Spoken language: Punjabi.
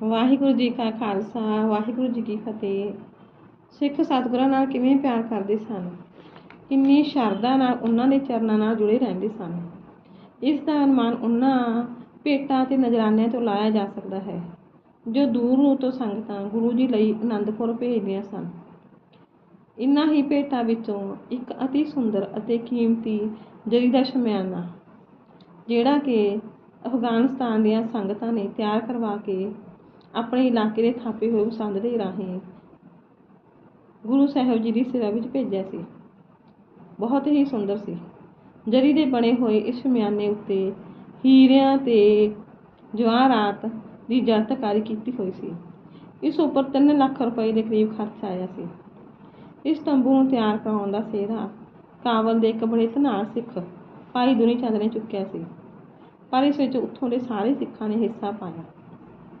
ਵਾਹਿਗੁਰੂ ਜੀ ਕਾ ਖਾਲਸਾ, ਵਾਹਿਗੁਰੂ ਜੀ ਕੀ ਫਤਿਹ। ਸਿੱਖ ਸਤਿਗੁਰਾਂ ਨਾਲ ਕਿਵੇਂ ਪਿਆਰ ਕਰਦੇ ਸਨ? ਕਿੰਨੀ ਸ਼ਰਧਾ ਨਾਲ ਉਹਨਾਂ ਦੇ ਚਰਨਾਂ ਨਾਲ ਜੁੜੇ ਰਹਿੰਦੇ ਸਨ। ਇਸ ਦਾ ਅਨੁਮਾਨ ਉਹਨਾਂ ਭੇਟਾਂ ਤੇ ਨਜ਼ਰਾਨਿਆਂ ਤੋਂ ਲਾਇਆ ਜਾ ਸਕਦਾ ਹੈ, ਜੋ ਦੂਰ ਦੂਰ ਤੋਂ ਸੰਗਤਾਂ ਗੁਰੂ ਜੀ ਲਈ ਆਨੰਦਪੁਰ ਭੇਜਦੀਆਂ ਸਨ। ਇਨ੍ਹਾਂ ਹੀ ਭੇਟਾਂ ਵਿੱਚੋਂ ਇੱਕ ਅਤੀ ਸੁੰਦਰ ਅਤੇ ਕੀਮਤੀ ਜਰੀ ਦਾ ਸ਼ਮਿਆਨਾ, ਜਿਹੜਾ ਕਿ ਅਫਗਾਨਿਸਤਾਨ ਦੀਆਂ ਸੰਗਤਾਂ ਨੇ ਤਿਆਰ ਕਰਵਾ ਕੇ ਆਪਣੇ ਇਲਾਕੇ ਦੇ ਥਾਪੇ ਹੋਏ ਪਸੰਦ ਦੇ ਰਾਹੀਂ। ਗੁਰੂ ਸਾਹਿਬ ਜੀ ਦੀ ਸੇਵਾ ਵਿੱਚ ਭੇਜਿਆ ਸੀ। ਬਹੁਤ ਹੀ ਸੁੰਦਰ ਸੀ। ਜਰੀ ਦੇ ਬਣੇ ਹੋਏ ਇਸ ਮਿਆਨੇ ਉੱਤੇ ਹੀਰਿਆਂ ਤੇ ਜਵਾਹਰਾਤ ਦੀ ਜਲਤਕਾਰੀ ਕੀਤੀ ਹੋਈ ਸੀ। ਇਸ ਉੱਪਰ 3 ਲੱਖ ਰੁਪਏ ਦੇ ਕਰੀਬ ਖਰਚ ਆਇਆ ਸੀ। ਇਸ ਤੰਬੂ ਨੂੰ ਤਿਆਰ ਕਰਾਉਣ ਦਾ ਸਿਹਰਾ ਕਾਬਲ ਦੇ ਇੱਕ ਬੜੇ ਧਨਾੜ ਸਿੱਖ ਭਾਈ ਦੁਨੀ ਚੰਦ ਨੇ ਚੁੱਕਿਆ ਸੀ। ਪਰ ਇਸ ਵਿੱਚ ਉੱਥੋਂ ਦੇ ਸਾਰੇ ਸਿੱਖਾਂ ਨੇ ਹਿੱਸਾ ਪਾਇਆ।